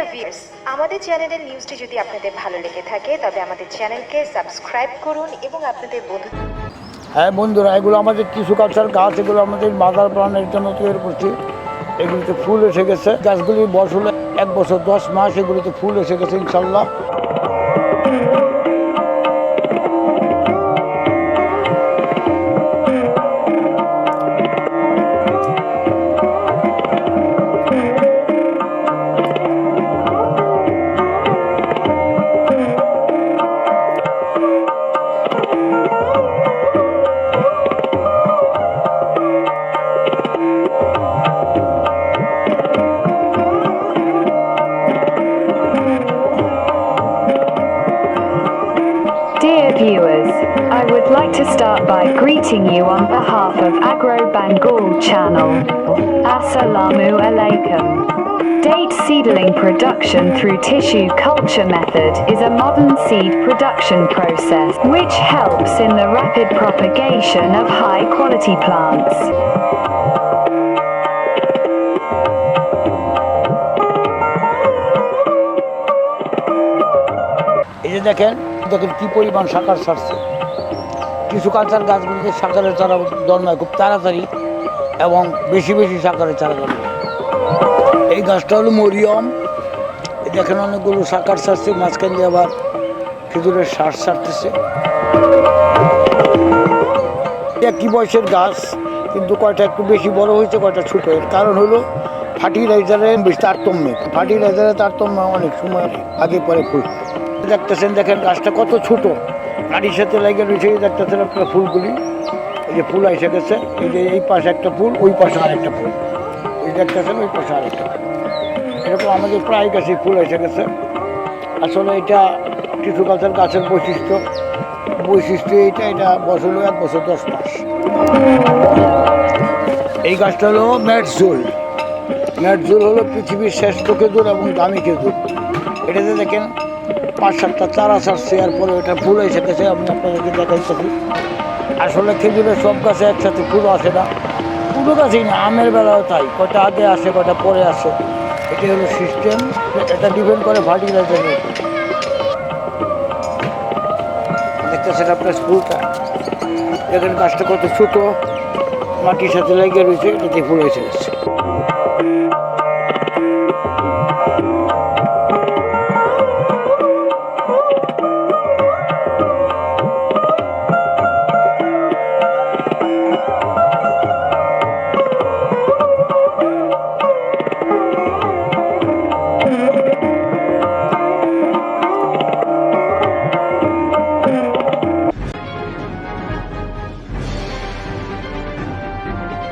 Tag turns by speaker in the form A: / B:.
A: Dear viewers আমাদের চ্যানেলের নিউজটি যদি আপনাদের ভালো লেগে থাকে, তবে আমাদের চ্যানেলকে সাবস্ক্রাইব করুন এবং আপনাদের বন্ধু
B: হ্যাঁ বন্ধুরা, এগুলো আমাদের কিছু কালচার গাছ, এগুলো আমাদের মাদার প্রাণের জন্য তৈরি করছি। এগুলিতে ফুল এসে গেছে। গাছগুলি বছর এক বছর দশ মাস এগুলিতে ফুল এসে গেছে, ইনশাল্লাহ।
C: Dear viewers, I would like to start by greeting you on behalf of Agro Bengal channel. Assalamu alaikum. Date seedling production through tissue culture method is a modern seed production process which helps in the rapid propagation of high quality plants.
B: এই যে দেখেন দেখেন কি পরিমাণ শাকার সারছে। কিছু কাঁচার গাছগুলিতে শাকারের চারা জন্মায় খুব তাড়াতাড়ি এবং বেশি বেশি শাকারের চারা জন্মায়। এই গাছটা হলো মরিয়ম। দেখেন অনেকগুলো শাকার সারছে, মাঝখান দিয়ে আবার খেজুরের সার সারতেছে। একই বয়সের গাছ? কিন্তু কয়টা একটু বেশি বড় হয়েছে, কয়টা ছোট। এর কারণ হলো ফার্টিলাইজারের তারতম্য। ফার্টিলাইজারের তারতম্য অনেক সময় আগে পরে ফুল দেখতেছেন, দেখেন গাছটা কত ছোট। গাড়ির সাথে লাগিয়ে রয়েছে দেখতেছেন আপনার ফুলগুলি। এই যে ফুল এসে গেছে, এই যে এই পাশে একটা ফুল, ওই পাশে আরেকটা ফুল। এই দেখতেছেন, ওই পাশে আরেকটা ফুল। এরকম আমাদের প্রায় গাছে ফুল এসে গেছে। আসলে এটা টিস্যু কালচার গাছের বৈশিষ্ট্য। বৈশিষ্ট্য এইটা, এটা বছর এক বছর দশ মাস। এই গাছটা হলো ম্যাটজুল ম্যাটজুল হলো পৃথিবীর শ্রেষ্ঠ খেজুর এবং দামি খেজুর। এটাতে দেখেন পাঁচ সাতটা চারা ছাড়ছে, এরপরে এটা ফুল এসে গেছে, আমি আপনাদেরকে দেখাইতেছি। আসলে খেজুরের সব গাছে একসাথে ফুল আসে না। পুরো গাছেই না, আমের বেলাও তাই কটা আগে আসে কটা পরে আসে। এটা হলো সিস্টেম, এটা ডিপেন্ড করে ফার্টিলাইজারের উপর। দেখতেছেন আপনার ফুলটা দেখেন গাছটা কত ছোট, মাটির সাথে লেগে রয়েছে, এটাতে ফুল এসে গেছে।